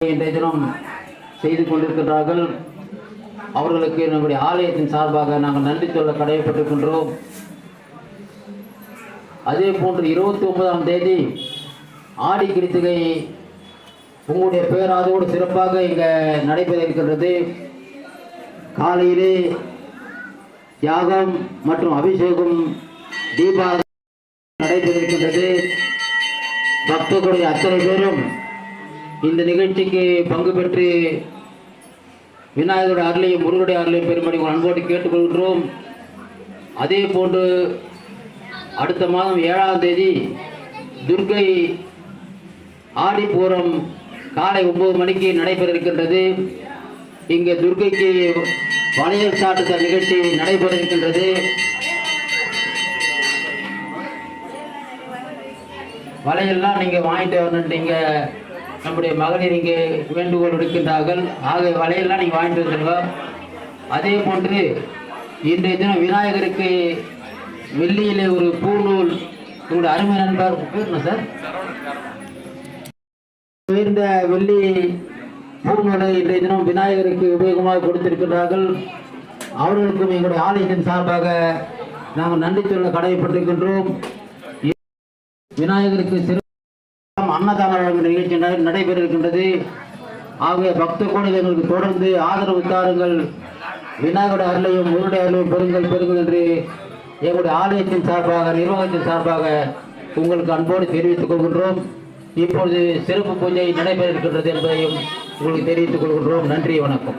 இன்றைய தினம் செய்து கொண்டிருக்கிறார்கள் அவர்களுக்கு நம்முடைய ஆலயத்தின் சார்பாக நாங்கள் நன்றி சொல்ல கடமைப்பட்டிருக்கின்றோம் அதே போன்று இருபத்தி ஒன்பதாம் தேதி ஆடி கிருத்திகை உங்களுடைய பேராதோடு சிறப்பாக இங்கே நடைபெற இருக்கின்றது. காலையிலே யாகம் மற்றும் அபிஷேகம் தீபாவளி நடைபெற இருக்கின்றது. பக்தர்களுடைய அத்தனை பேரும் இந்த நிகழ்ச்சிக்கு பங்கு பெற்று விநாயகருடைய அருளையும் முருகனுடைய அருளையும் பெருமடி உங்கள் அன்போடு கேட்டுக்கொள்கிறோம் அதே போன்று அடுத்த மாதம் ஏழாம் தேதி துர்க்கை ஆடிப்பூரம் காலை ஒன்பது மணிக்கு நடைபெற இருக்கின்றது. இங்கே துர்க்கைக்கு வளையல் சாட்டுதல் நிகழ்ச்சி நடைபெற இருக்கின்றது. வலையெல்லாம் நீங்கள் வாங்கிட்டு வரணுன்றீங்க நம்முடைய மகளிர் இங்கே வேண்டுகோள் எடுக்கின்றார்கள் ஆகிய வலையெல்லாம் நீங்கள் வாங்கிட்டு வந்துருங்க அதே போன்று இன்றைய தினம் விநாயகருக்கு வெள்ளியிலே ஒரு பூநூல் உங்களுடைய அருமை நண்பர் பேர் சார்? உயர்ந்த வெள்ளி பூநூலை இன்றைய தினம் விநாயகருக்கு உபயோகமாக கொடுத்திருக்கிறார்கள் அவர்களுக்கும் எங்களுடைய ஆலயத்தின் சார்பாக நாங்கள் நன்றி சொல்ல கடமைப்பட்டிருக்கின்றோம் விநாயகருக்கு சிறு அன்னதான வழங்கும் நிகழ்ச்சி நடைபெற இருக்கின்றது ஆகிய பக்த கோடிகளுக்கு தொடர்ந்து ஆதரவு தாருங்கள். விநாயகருடைய அருளையும் முருடைய அருளையும் பெறுங்கள் பெறுங்கள் என்று எங்களுடைய ஆலயத்தின் சார்பாக நிர்வாகத்தின் சார்பாக உங்களுக்கு அன்போடு தெரிவித்துக் கொள்கின்றோம். இப்பொழுது சிறப்பு பூஜை நடைபெற இருக்கின்றது என்பதையும் உங்களுக்கு தெரிவித்துக் கொள்கின்றோம். நன்றி வணக்கம்.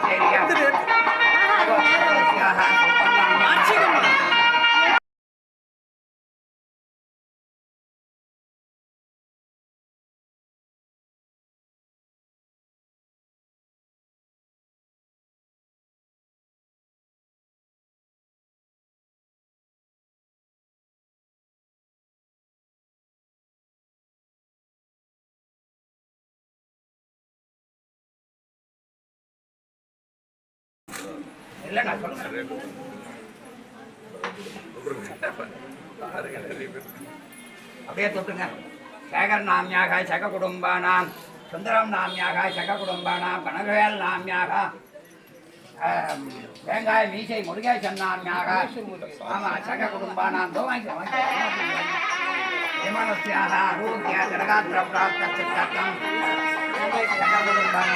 Katie. இல்ல நான் சொல்றேன் அப்படியே தொட்டுங்க. சேகர் நாமியாக சக குடும்பானாம். சுந்தரம் நாமியாக சக குடும்பானாம். கனகவேல் நாமியாக வேங்காய வெங்காய மீசை முருகேசன் நாமியாக. ஆமா சக குடும்பானாம். தோ வாங்கிக்கோ விமானஸ்யாக ஆரோக்கிய ஜனகாத்திர பிராப்த சித்தம் சக குடும்பான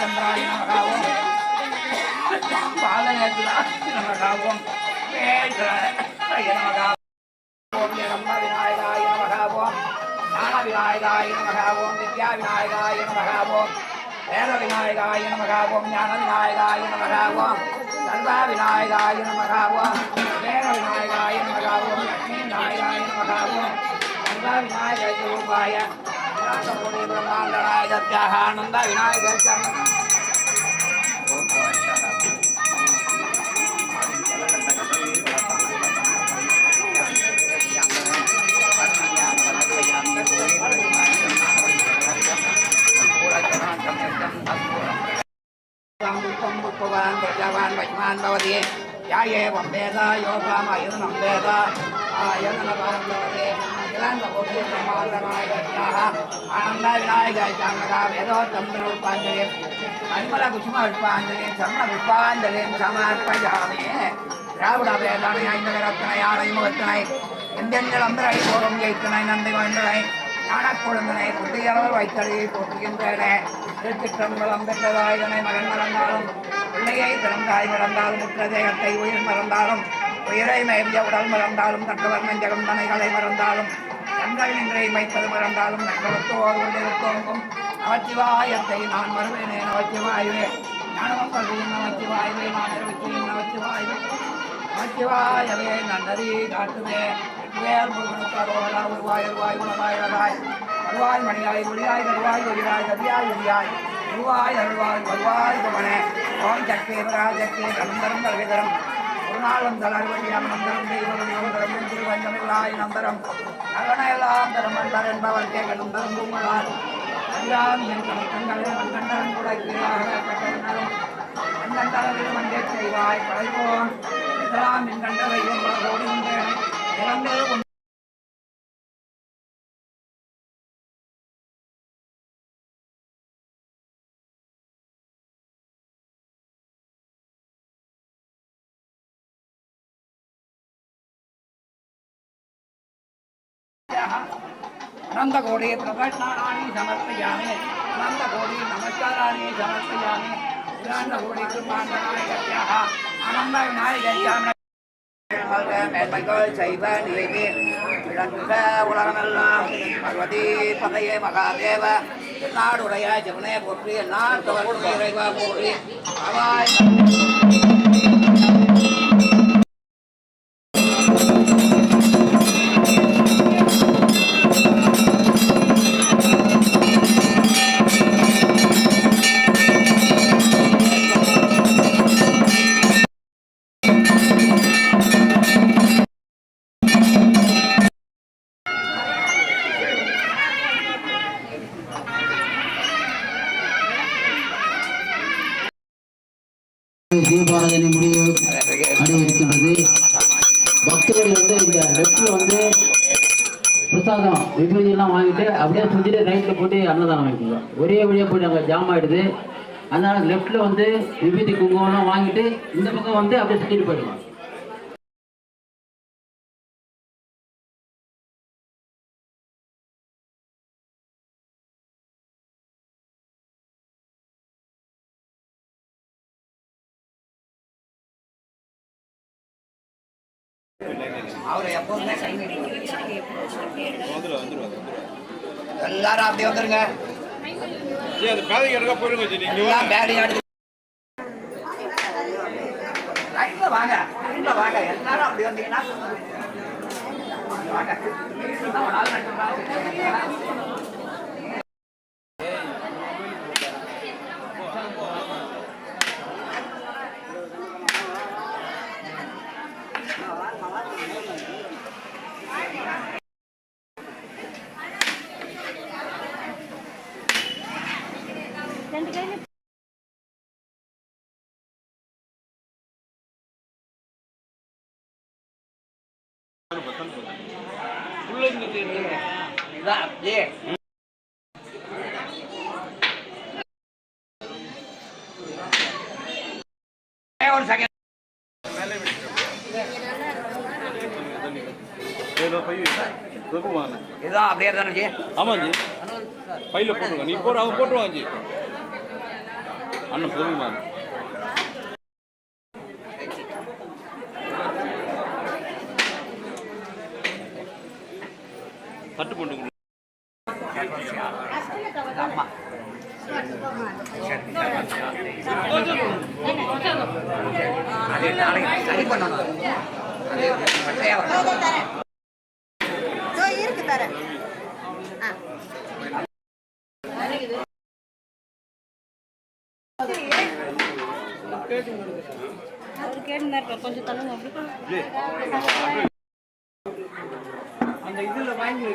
ராமச்சந்திராய நமகாவும். பாலநேத்ராய நமகாவும். விநாயகாய நமகாவும். ஞான விநாயகாய நமகாவும். வித்யா விநாயகாய நமகாவும். வேத விநாயகாய நமகாவும். ஞான விநாயகாய விநாயகாய வேத விநாயகாய லட்சுமி விநாயகாய விநாயக ரூபாய சத்யாக ஆனந்த விநாயகர் யாயே வம்பேத யோகாமயுனம் வேத ஆயனபாரம் பவதி இளந்த கோட்டி ஆனந்த விநாயகாய் சாமகா வேதோத்தம் ரூபாஞ்சலி அன்மல குசும புஷ்பாஞ்சலி சம்ம புஷ்பாஞ்சலி சமர்ப்பயாமி. திராவிட வேதானை ஐந்து ரத்தனை யானை முகத்தினை எந்தெங்கள் அந்தரை போரும் ஜெயித்தனை நந்தி வேண்டனை ஞானக்குழந்தனை புத்தியளவர் வைத்தடி போற்றுகின்றன. திருச்சிற்றம்பலம் பெற்றதாயினை மகன் மறந்தாலும் பிள்ளையை பிறந்தாய் மறந்தாலும் உற்ற தேகத்தை உயிர் மறந்தாலும் உயிரை மேவிய உடல் மறந்தாலும் தக்கவர் நெஞ்சகம் தனைகளை மறந்தாலும் கண்கள் நின்றை வைத்தது மறந்தாலும் நக்கவத்தோர் உள்ளிருத்தோங்கும் நமச்சிவாயத்தை நான் மறுவேனே நமச்சிவாயுவே. ஞானமும் கல்வியும் நமச்சிவாயுவே நான் அறிவிக்கையும் நமச்சிவாயுவே. நமச்சிவாயவே நன்றி காட்டுவே வேல் முருகனுக்கு அரோகரா உருவாய் உருவாய் உணவாய் அழகாய் அருவாய் மணியாய் ஒளியாய் கருவாய் ஒளியாய் கதியாய் ஒளியாய். உருவாய் அருள்வாய் வருவாய் குமனே ஓம் சக்தி பராசக்தி நந்தரம் கல்விதரம் ஒரு நாளும் தளர்வழியாம் நந்தரம் தெய்வம் நந்தரம் திருவஞ்சமில்லாய் நந்தரம் நகனையெல்லாம் தரம் வந்தார் என்பவர் கேட்கணும் தரும் பூங்களால் அஞ்சாம் என் கணக்கங்களை கண்டன் கூட கீழாக கட்டணரும் கண்டளவில் வந்தே செய்வாய் படைப்போம் இதெல்லாம் என் கண்டவை ஓடி வந்தேன் இறந்து உன் अनन्तकोटि प्रपन्नानि समर्पयामि अनन्तकोटि नमस्काराणि समर्पयामि अनन्तकोटि कृपान्तनायकत्याः आनन्दविनायकत्याः மேன்மைகள் செய்வ நீதி இழந்த உலகமெல்லாம் பகவதி பகையே மகாதேவ நாடுடைய ஜெவனே போற்றி நாட்டவர்கள் இறைவா போற்றி அவாய் இருக்கின்றது பக்தர்கள் வந்து இந்த லெஃப்ட்ல வந்து பிரசாதம் விபூதி எல்லாம் வாங்கிட்டு அப்படியே சுற்றிட்டு ரைட்டில் போட்டு அன்னதானம் வாங்கிக்கலாம் ஒரே வழியாக போய் அங்கே ஜாம் ஆயிடுது. அதனால் லெஃப்டில் வந்து விபூதி குங்குமம்லாம் வாங்கிட்டு இந்த பக்கம் வந்து அப்படியே சுற்றிட்டு போயிடுவாங்க எல்லாரும் அப்படி வந்துருங்க. வாங்க வாங்க. எல்லாரும் அப்படி வந்தீங்கன்னா வாங்க. ரெண்டு ஆள். இதான் அப்படியே தானே ஜி? ஆமா ஜி. பையில போட்டுருங்க. நீ போட்டு அவங்க போட்டுருவாங்க ஜி. அண்ணன் போதுமா தட்டு போட்டு அது நாளைக்கு சரி பண்ணணும். அது பட்டையா கேட்டுனாரு கொஞ்சம் தள்ளுங்க. அப்படி வாங்கி